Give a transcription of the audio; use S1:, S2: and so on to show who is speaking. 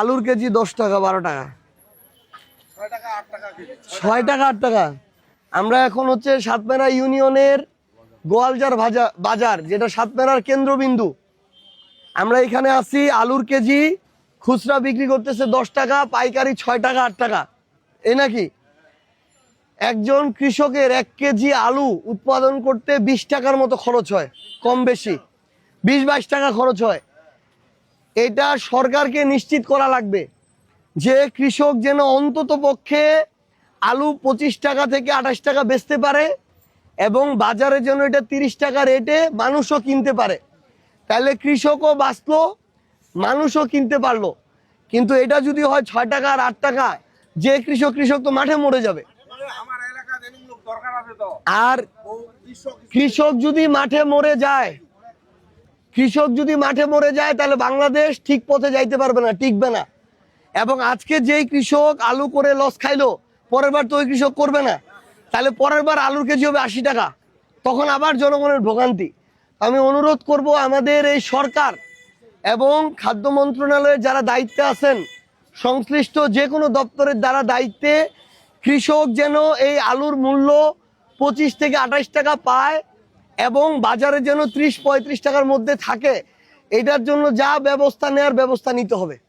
S1: আলুর কেজি দশ টাকা, বারো টাকা।
S2: ছয় টাকা, আট টাকা।
S1: আমরা এখন হচ্ছে সাতমেরা ইউনিয়নের গোয়ালজার ভাজা, বাজার, যেটা সাতমেরার কেন্দ্রবিন্দু। আমরা এখানে আছি, আলুর কেজি, খুচরা বিক্রি করতেছে দশ টাকা, পাইকারি ছয় টাকা, আট টাকা। এই নাকি? একজন কৃষকের এক কেজি আলু উৎপাদন করতে বিশ টাকার মতো খরচ হয়, কম বেশি। বিশ, বাইশ টাকা খরচ হয়। এটা সরকারকে নিশ্চিত করা লাগবে যে কৃষক যেন অন্তত পক্ষে আলু পঁচিশ টাকা থেকে আঠাশ টাকা বেচতে পারে এবং বাজারে যেন এটা তিরিশ টাকা রেটে মানুষও কিনতে পারে। তাহলে কৃষকও বাঁচলো মানুষও কিনতে পারল। কিন্তু এটা যদি হয় ছয় টাকা আর আট টাকা যে কৃষক কৃষক তো মাঠে মরে যাবে। আর কৃষক যদি মাঠে মরে যায় কৃষক যদি মাঠে মরে যায়, তাহলে বাংলাদেশ ঠিক পথে যাইতে পারবে না, টিকবে না। এবং আজকে যেই কৃষক আলু করে লস খাইলো, পরের বার তো ওই কৃষক করবে না। তাহলে পরের বার আলুর কেজি হবে আশি টাকা। তখন আবার জনগণের ভোগান্তি। আমি অনুরোধ করব আমাদের এই সরকার এবং খাদ্য মন্ত্রণালয়ের যারা দায়িত্বে আছেন, সংশ্লিষ্ট যে কোনো দপ্তরের দ্বারা দায়িত্বে, কৃষক যেন এই আলুর মূল্য পঁচিশ থেকে আঠাশ টাকা পায় এবং বাজারে যেন ত্রিশ পঁয়ত্রিশ টাকার মধ্যে থাকে, এটার জন্য যা ব্যবস্থা নেওয়ার ব্যবস্থা নিতে হবে।